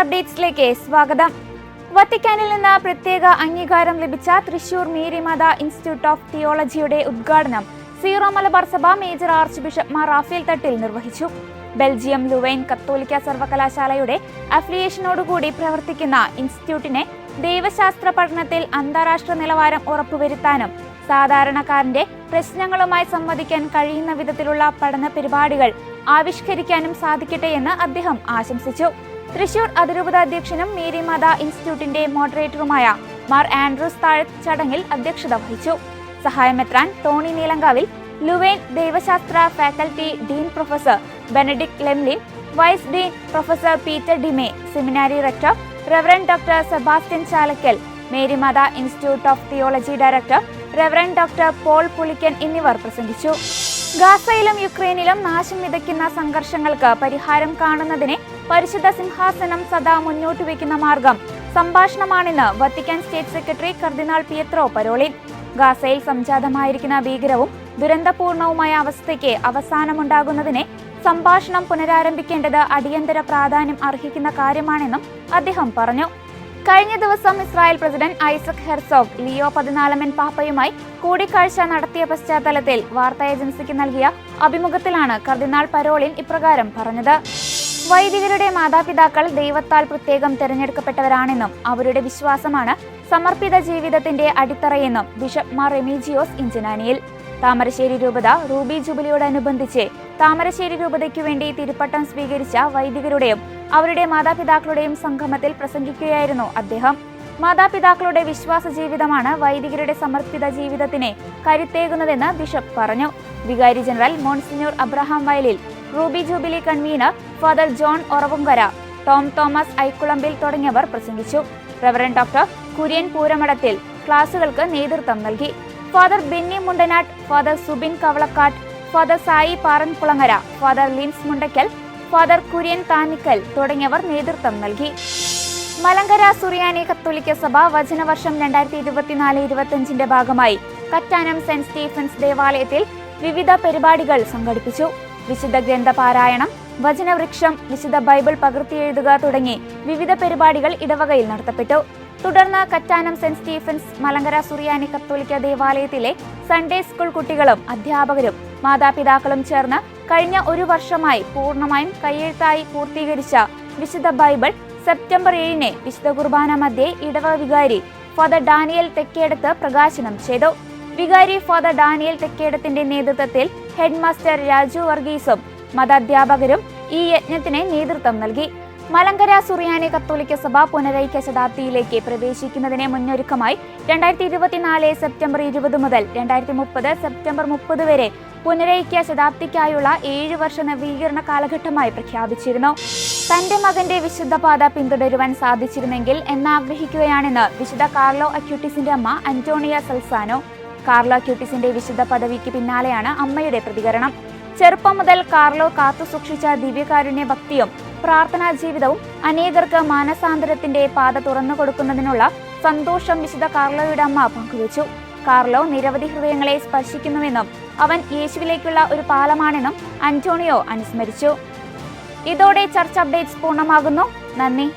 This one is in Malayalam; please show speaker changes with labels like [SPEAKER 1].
[SPEAKER 1] അപ്ഡേറ്റ്സിലേക്ക് സ്വാഗതം. വത്തിക്കാനിൽ നിന്ന് പ്രത്യേക അംഗീകാരം ലഭിച്ച തൃശൂർ മേരിമാത ഇൻസ്റ്റിറ്റ്യൂട്ട് ഓഫ് തിയോളജിയുടെ ഉദ്ഘാടനം സീറോ മലബാർ സഭ major archbishop Mar Rafale Thattil നിർവഹിച്ചു. ബെൽജിയം ലുവൈൻ കത്തോലിക്ക സർവകലാശാലയുടെ അഫിലിയേഷനോടുകൂടി പ്രവർത്തിക്കുന്ന ഇൻസ്റ്റിറ്റ്യൂട്ടിനെ ദൈവശാസ്ത്ര പഠനത്തിൽ അന്താരാഷ്ട്ര നിലവാരം ഉറപ്പുവരുത്താനും സാധാരണക്കാരന്റെ പ്രശ്നങ്ങളുമായി സംവദിക്കാൻ കഴിയുന്ന വിധത്തിലുള്ള പഠന പരിപാടികൾ ആവിഷ്കരിക്കാനും സാധിക്കട്ടെ എന്ന് അദ്ദേഹം ആശംസിച്ചു. തൃശൂർ അതിരൂപത അധ്യക്ഷനും മേരി മാത ഇൻസ്റ്റിറ്റ്യൂട്ടിന്റെ മോഡറേറ്ററുമായ മാർ ആൻഡ്രൂസ് താഴത്ത് ചടങ്ങിൽ അധ്യക്ഷത വഹിച്ചു. സഹായമെത്രാൻ ടോണി നീലങ്കാവിൽ ലുവേൻ ദൈവശാസ്ത്ര faculty dean professor Benedict Lemmelijn vice dean professor Peter De Mey seminary rector reverend doctor Sebastian Chalakkal Marymatha institute of theology director reverend doctor Paul Pulikkan എന്നിവർ പ്രസംഗിച്ചു. ഗാസയിലും യുക്രൈനിലും നാശം വിതയ്ക്കുന്ന സംഘർഷങ്ങൾക്ക് പരിഹാരം കാണുന്നതിനെ പരിശുദ്ധ സിംഹാസനം സദാ മുന്നോട്ട് വയ്ക്കുന്ന മാർഗം. സംഭാഷണമാണെന്ന് വത്തിക്കാൻ സ്റ്റേറ്റ് സെക്രട്ടറി കർദിനാൾ പിയത്രോ പരോളിൻ. ഗാസയിൽ സംജാതമായിരിക്കുന്ന ഭീകരവും ദുരന്തപൂർണവുമായ അവസ്ഥയ്ക്ക് അവസാനമുണ്ടാകുന്നതിനെ സംഭാഷണം പുനരാരംഭിക്കേണ്ടത് അടിയന്തര പ്രാധാന്യം അർഹിക്കുന്ന കാര്യമാണെന്നും അദ്ദേഹം പറഞ്ഞു. കഴിഞ്ഞ ദിവസം Israel president Isaac Herzog Leo പതിനാലമൻ പാപ്പയുമായി കൂടിക്കാഴ്ച നടത്തിയ പശ്ചാത്തലത്തിൽ വാർത്താ ഏജൻസിക്ക് നൽകിയ അഭിമുഖത്തിലാണ് കർദിനാൾ പരോളിൻ ഇപ്രകാരം പറഞ്ഞത്. വൈദികരുടെ മാതാപിതാക്കൾ ദൈവത്താൽ പ്രത്യേകം തിരഞ്ഞെടുക്കപ്പെട്ടവരാണെന്നും അവരുടെ വിശ്വാസമാണ് സമർപ്പിത ജീവിതത്തിന്റെ അടിത്തറയെന്നും ബിഷപ്പ് മാർ റെമീജിയോസ് ഇഞ്ചനാനിയിൽ. താമരശ്ശേരി രൂപത റൂബി ജൂബിലിയോടനുബന്ധിച്ച് താമരശ്ശേരി രൂപതയ്ക്കു വേണ്ടി തിരുപ്പട്ടം സ്വീകരിച്ച വൈദികരുടെയും അവരുടെ മാതാപിതാക്കളുടെയും സംഗമത്തിൽ പ്രസംഗിക്കുകയായിരുന്നു അദ്ദേഹം. മാതാപിതാക്കളുടെ വിശ്വാസ ജീവിതമാണ് വൈദികരുടെ സമർപ്പിത ജീവിതത്തിനെ കരുത്തേകുന്നതെന്ന് ബിഷപ്പ് പറഞ്ഞു. വികാരി general monsignor Abraham Vayalil ruby jubilee convener father John Oravunkara Tom Thomas Aikulampil തുടങ്ങിയവർ പ്രസംഗിച്ചു. റവറൻ ഡോക്ടർ കുര്യൻ പൂരമടത്തിൽ ക്ലാസുകൾക്ക് നേതൃത്വം നൽകി. Father Benny Mundanatt father Subin Kavalakkatt father Sai Parankulangara father Lins Mundackal father Kurian Thanickal തുടങ്ങിയവർ നേതൃത്വം നൽകി. മലങ്കര സുറിയാനി കത്തോലിക്ക സഭ വചനവർഷം രണ്ടായിരത്തി ഇരുപത്തിനാല് ഇരുപത്തിയഞ്ചിന്റെ ഭാഗമായി കറ്റാനം സെന്റ് സ്റ്റീഫൻസ് ദേവാലയത്തിൽ വിവിധ പരിപാടികൾ സംഘടിപ്പിച്ചു. വിശുദ്ധ ഗ്രന്ഥ പാരായണം വചനവൃക്ഷം വിശുദ്ധ ബൈബിൾ പകർത്തിയെഴുതുക തുടങ്ങി വിവിധ പരിപാടികൾ ഇടവകയിൽ നടത്തപ്പെട്ടു. തുടർന്ന് കറ്റാനം സെന്റ് സ്റ്റീഫൻസ് മലങ്കര സുറിയാനി കത്തോലിക്ക ദേവാലയത്തിലെ സൺഡേ സ്കൂൾ കുട്ടികളും അധ്യാപകരും മാതാപിതാക്കളും ചേർന്ന് കഴിഞ്ഞ ഒരു വർഷമായി പൂർണമായും കയ്യെഴുത്തായി പൂർത്തീകരിച്ച വിശുദ്ധ ബൈബിൾ സെപ്റ്റംബർ ഏഴിന് വിശുദ്ധ കുർബാന മധ്യേ ഇടവ വികാരി ഫാദർ ഡാനിയൽ തെക്കേടത്ത് പ്രകാശനം ചെയ്തു. വികാരി ഫാദർ ഡാനിയൽ തെക്കേടത്തിന്റെ നേതൃത്വത്തിൽ ഹെഡ് മാസ്റ്റർ രാജു വർഗീസും മതാധ്യാപകരും ഈ യജ്ഞത്തിന് നേതൃത്വം നൽകി. മലങ്കര സുറിയാനി കത്തോലിക്ക സഭ പുനരൈക്യ ശതാബ്ദിയിലേക്ക് പ്രവേശിക്കുന്നതിനെ മുന്നൊരുക്കമായി രണ്ടായിരത്തി ഇരുപത്തിനാല് സെപ്റ്റംബർ ഇരുപത് മുതൽ രണ്ടായിരത്തി മുപ്പത് സെപ്റ്റംബർ മുപ്പത് വരെ പുനരൈക്യ ശതാബ്ദിക്കായുള്ള ഏഴ് വർഷ നവീകരണ കാലഘട്ടമായി പ്രഖ്യാപിച്ചിരുന്നു. തന്റെ മകന്റെ വിശുദ്ധ പാത പിന്തുടരുവാൻ സാധിച്ചിരുന്നെങ്കിൽ എന്നാഗ്രഹിക്കുകയാണെന്ന് വിശുദ്ധ കാർലോ അക്യൂട്ടിസിന്റെ അമ്മ അന്റോണിയ സൽസാനോ കാർലോ ക്യൂട്ടിസിന്റെ വിശുദ്ധ പദവിക്ക് പിന്നാലെയാണ് അമ്മയുടെ പ്രതികരണം. ചെറുപ്പം മുതൽ കാർലോ കാത്തുസൂക്ഷിച്ച ദിവ്യകാരുണ്യ ഭക്തിയും പ്രാർത്ഥനാ ജീവിതവും അനേകർക്ക് മാനസാന്തരത്തിന്റെ പാത തുറന്നു കൊടുക്കുന്നതിനുള്ള സന്തോഷം വിശുദ്ധ കാർലോയുടെ അമ്മ പങ്കുവച്ചു. കാർലോ നിരവധി ഹൃദയങ്ങളെ സ്പർശിക്കുന്നുവെന്നും അവൻ യേശുവിലേക്കുള്ള ഒരു പാലമാണെന്നും അന്റോണിയോ അനുസ്മരിച്ചു. ഇതോടെ ചർച്ച് അപ്ഡേറ്റ്സ് പൂർണമാകുന്നു. നന്ദി.